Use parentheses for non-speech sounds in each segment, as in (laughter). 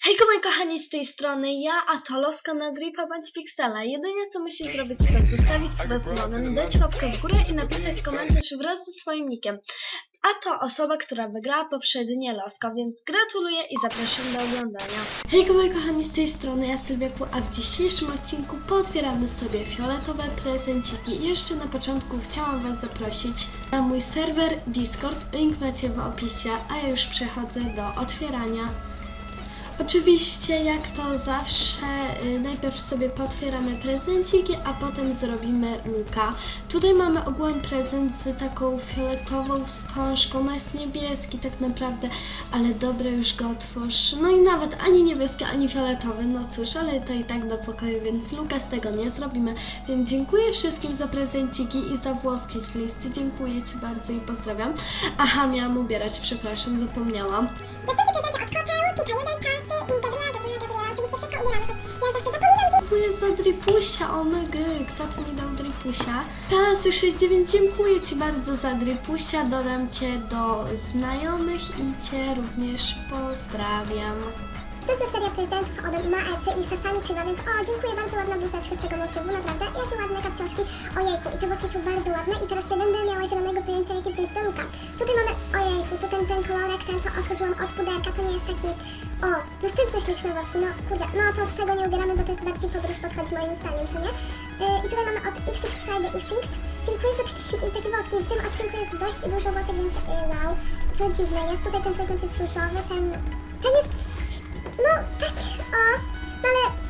Hejko moi kochani, z tej strony ja, Atoloska na Dripa bądź Pixela. Jedynie co musisz zrobić to zostawić suba z dzwonem, dać łapkę w górę i napisać komentarz wraz ze swoim nickiem. A to osoba, która wygrała poprzednie losko, więc gratuluję i zapraszam do oglądania. Hejko moi kochani, z tej strony ja Sylwiaku, a w dzisiejszym odcinku potwieramy sobie fioletowe prezenciki. Jeszcze na początku chciałam was zaprosić na mój serwer Discord, link macie w opisie, a ja już przechodzę do otwierania. Oczywiście, jak to zawsze, y, najpierw sobie potwieramy prezenciki, a potem zrobimy luka. Tutaj mamy ogółem prezent z taką fioletową wstążką. No jest niebieski tak naprawdę, ale dobra, już go otwórz. No i nawet ani niebieski, ani fioletowy. No cóż, ale to i tak do pokoju, więc luka z tego nie zrobimy. Więc dziękuję wszystkim za prezenciki i za włoski z listy. Dziękuję Ci bardzo i pozdrawiam. Aha, miałam ubierać, przepraszam, zapomniałam. Następny prezent od koteł, Pika, jeden Dripusia, omega, kto to mi dał dripusia? Kasy 69, dziękuję Ci bardzo za dripusia, dodam Cię do znajomych i Cię również pozdrawiam. Następna seria prezentów od Maece i Sasami Chiba, więc o, dziękuję, bardzo ładna bluzeczka z tego motywu, naprawdę. Kapciążki. Ojejku, i te włosy są bardzo ładne i teraz nie będę miała zielonego pojęcia, jaki wziąć do. Tutaj mamy, ojejku, tu ten, ten kolorek, ten co otworzyłam od puderka, to nie jest taki... O, następne śliczne włoski, no kurde, no to tego nie ubieramy, bo to jest bardziej podróż podchodzi moim zdaniem, co nie? Yy, I tutaj mamy od XX Friday XX. Dziękuję za taki, taki woski. W tym odcinku jest dość dużo włosek, więc yy, wow. Co dziwne jest, tutaj ten prezent jest różowy, ten... Ten jest no, tak, o,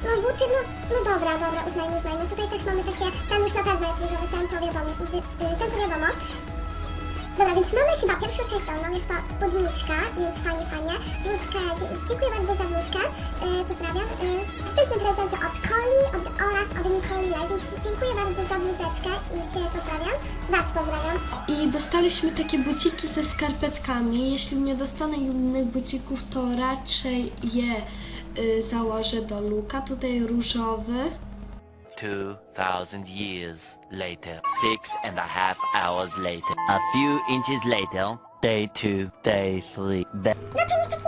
no buty, no, no dobra, dobra, uznajmy, uznajmy. Tutaj też mamy takie, ten już na pewno jest różowy, ten to wiadomo, ten to wiadomo. Dobra, więc mamy chyba pierwszą część dolną, jest to spódniczka, więc fajnie, fajnie. Bluzkę, dziękuję bardzo za bluzkę, yy, pozdrawiam. Yy, następne prezenty od Coli od, oraz od Nicoli Lej, więc dziękuję bardzo za bluzeczkę i Cię pozdrawiam. Was pozdrawiam. I dostaliśmy takie buciki ze skarpetkami. Jeśli nie dostanę innych bucików, to raczej je y, założę do luka. Tutaj różowy. 2,000 years later. Six and a half hours later. A few inches later. Day two, day three. Day No ten jest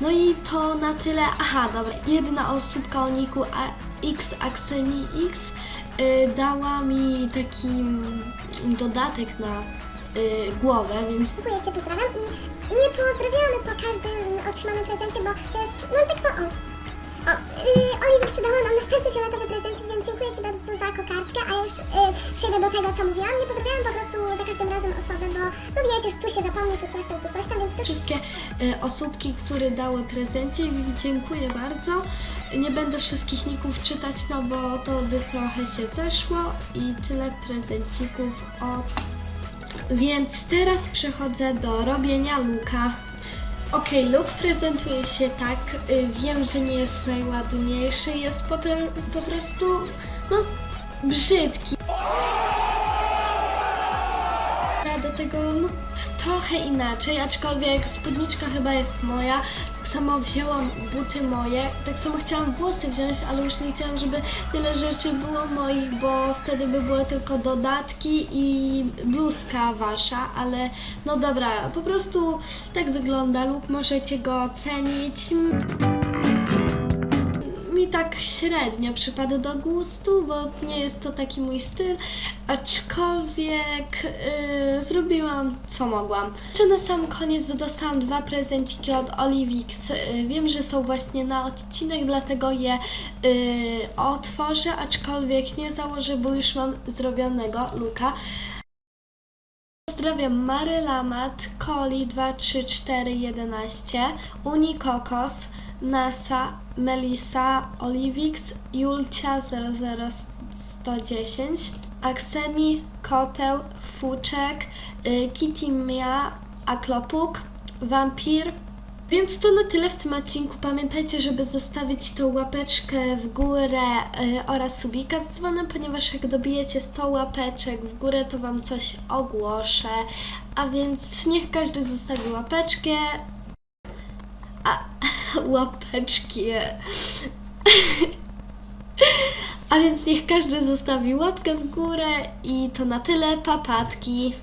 No i to na tyle. Aha, dobra. Jedna osóbka o niku X Axemi X y, dała mi taki dodatek na y, głowę, więc Dziękuję Cię, pozdrawiam i nie pozdrawiamy po każdym otrzymanym prezencie, bo to jest, no tak to o. O, yy, Oliwia dała nam następny fioletowy prezencik, więc dziękuję Ci bardzo za kokardkę, a już yy, przejdę do tego, co mówiłam. Nie pozdrawiam po prostu za każdym razem osobę, bo no wiecie, tu się zapomni, tu coś tam, tu coś tam, więc wszystkie y, osóbki, które dały prezencie, dziękuję bardzo. Nie będę wszystkich ników czytać, no bo to by trochę się zeszło i tyle prezencików od Więc teraz przechodzę do robienia luka. Okej, look prezentuje się tak. y, Wiem, że nie jest najładniejszy, jest po, pro- po prostu no brzydki. Do tego no, trochę inaczej, aczkolwiek spódniczka chyba jest moja. Samo wzięłam buty moje, tak samo chciałam włosy wziąć, ale już nie chciałam, żeby tyle rzeczy było moich, bo wtedy by były tylko dodatki i bluzka wasza, ale no dobra, po prostu tak wygląda lub możecie go ocenić mi tak średnio przypadł do gustu, bo nie jest to taki mój styl, aczkolwiek yy, zrobiłam co mogłam. Czy na sam koniec dostałam dwa prezenciki od Olivix. Yy, wiem, że są właśnie na odcinek, dlatego je yy, otworzę, aczkolwiek nie założę, bo już mam zrobionego luka. Pozdrawiam Maryla Mat, Coli 23411, Unikokos, NASA, Melisa, Olivix, Julcia 00110, Aksemi, Koteł, Fuczek, y, Kitty Mia, Aklopuk, Wampir, Więc to na tyle w tym odcinku. Pamiętajcie, żeby zostawić tą łapeczkę w górę y, oraz subika z dzwonem, ponieważ jak dobijecie 100 łapeczek w górę, to Wam coś ogłoszę. A więc niech każdy zostawi łapeczkę. A, (laughs) łapeczki. (laughs) A więc niech każdy zostawi łapkę w górę i to na tyle. Papatki.